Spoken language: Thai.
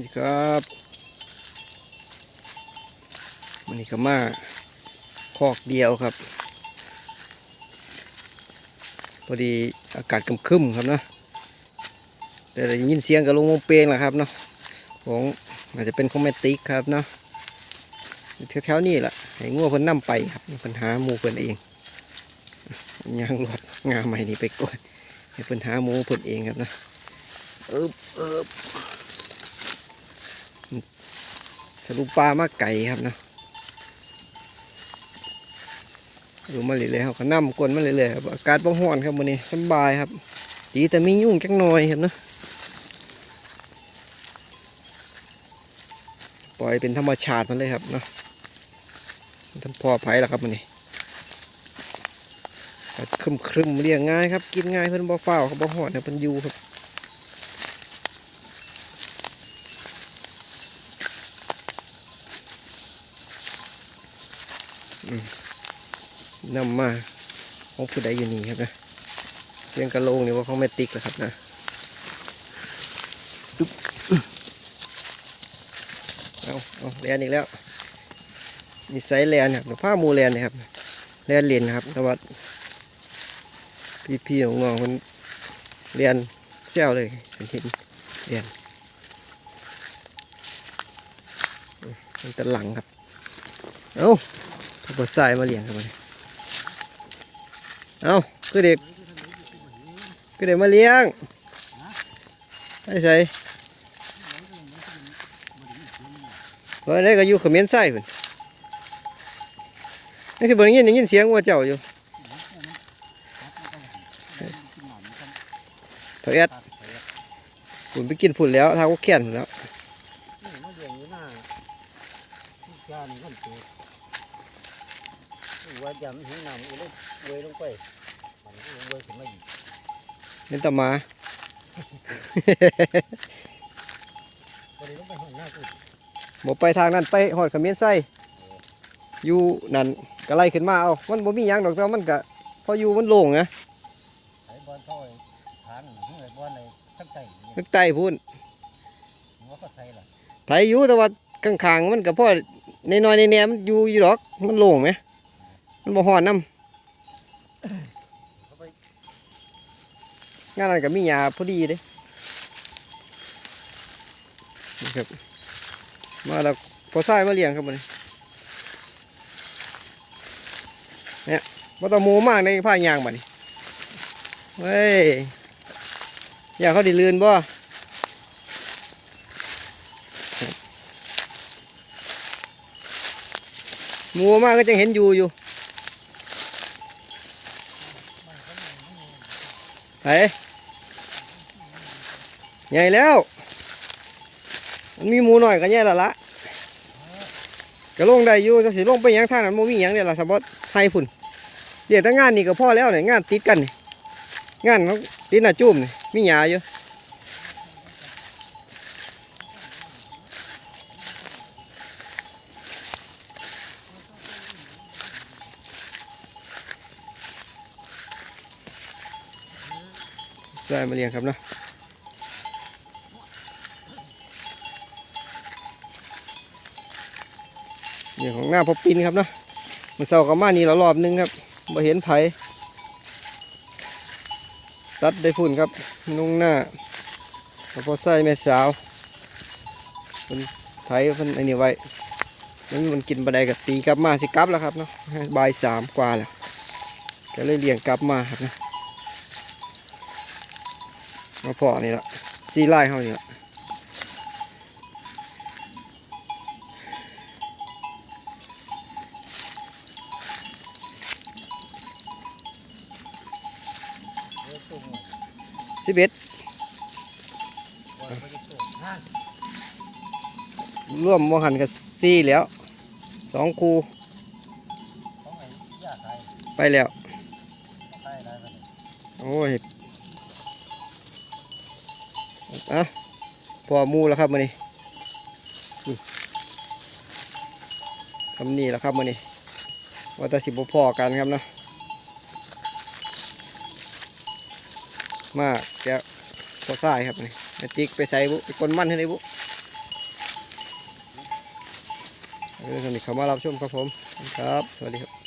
นี่ครับมันนี่ก็มาคอกเดียวครับพอดีอากาศกำคึมครับเนาะแต่ได้ยินเสียงกับลงมงเปงแหละครับเนาะของอาจจะเป็นคอมเมติกครับเนาะแถวๆนี้แหละให้งัวเพิ่นนํไปครับปัญหาหมูเพิ่นเองยางหลอดงาใหม่นี่ไปก่อนให้เพิ่นหาหมูเพิ่นเองครับนะเอิบเอิบ สรุปปลามาไก่ครับนะดูมาเรื่อยๆเขาก็นำกวนมาเรื่อยๆครับอากาศบ่ร้อนครับวันนี้สบายครับ ดีแต่มียุ่งจักหน่อยครับเนาะปล่อยเป็นธรรมชาติมันเลยครับนะท่านพ่อไผ่ละครับวันนี้ครึมครึมๆเรียงง่ายครับ กินง่ายเพิ่นบ่ฟ้าวครับบ่หอดเนี่ยเพิ่นอยู่ครับ นำมาของผู้ใดอยู่นี่ครับนะเสียงกระโหลงนี่ว่าของแมติกแหละครับนะจุ๊บเอาเอาแลนอีกแล้วนี่ไซส์แลนครับผ้ามูแลนนะครับแลนเลนนครับแต่ว่าพี่พี่ๆน้องๆมันเรียนเซลเลยเห็นเห็นเรียนมันตะหลังครับ เอ้า ถ้าบดทรายมาเลี้ยงครับมันเอาคือเด็กคือเด็กมาเลี้ยงไอ้ใส่ว่าได้ก็อยู่ขมิ้นไส้เพิ่นนี่สิบ่ได้ยินได้ยินเสียงว่าเจ้าอยู่เถอะแอดฝุ่นไปกินฝุ่นแล้วท้าก็แค้นฝุ่นแล้วนี่มาเลี้ยงอยู่หน้าที่จานมันเกิด ว่าจำหิ้งน้ำอีเลยเวยลงไปมันก็ลงเวยขึ้นมาอีกเป็นตะหมาพอดีลงไปห้องหน้ากูบอกไปทางนั้นไปหอดเขมิ้นไส้อยู่นั่นก็ไล่ขึ้นมาเอามันบ่มีหยังดอกแต่ว่ามันก็พออยู่มันโล่งนะไอ้บอลเข้าไอ้ทางน่ะไอ้บอลไอ้ข้างใต้นี่นึกใต้พุ่นหัวก็ใส่ละไถอยู่แต่ว่าข้างๆมันก็พอในน้อยในแนมนอยู่อยู่ดอกมันโล่งไหม มันบ่ฮ้อนน้ำงานนั้นก็มีหญ้าพอดีเด้นี่ครับ มาแล้วพอทรายมาเลี้ยงครับมันเนี่ยบ่ต้องหมูมากในผ้ายางบัดนี้เฮ้ยอยากเขาดิลืนบ่หมูมากก็จังเห็นอยู่อยู่ ไปใหญ่แล้ว มีหมูหน่อยก็แย่ละละก็ลงได้อยู่จะสิลงไปยังทางนั้นโมมีหยังเนี่ยล่ะสมบัติไทยพุ่นเดี๋ยวถ้างานนี่ก็พอแล้วเนี่ยงานติดกัน งานติดหน้าจุ่มมีหยาอยู่ ใส่มาเลี้ยงครับเนาะเนี่ยของหน้าพอปินครับเนาะมันเศร้ากับมานี่เรารอบนึงครับมาเห็นไผตัดได้ฝุ่นครับนุ่งหน้าแล้วพอใส่แม่สาวมันไถมันไอ้นี่ไว้มันมันกินบะไดกับตีกลับมาสิกลับแล้วครับเนาะบ่ายสามกว่าแล้วก็เลยเลี้ยงกลับมาครับนะ มาพอนี่ละซีไล่เขานี่ละสิบเอ็ดร่วมมหันกับซีแล้วสองคูไปแล้ว โอ้ย อะพอมูแล้วครับมานี่ทำนี่แล้วครับมานี่ว่าแต่สิบพ่อกันครับเนาะมากจะพอใส่ครับนี่ติ๊กไปใส่บุไกลนมั่นให้ได้บุเรื่องนี้เขามารับชมครับผมครับ สวัสดีครับ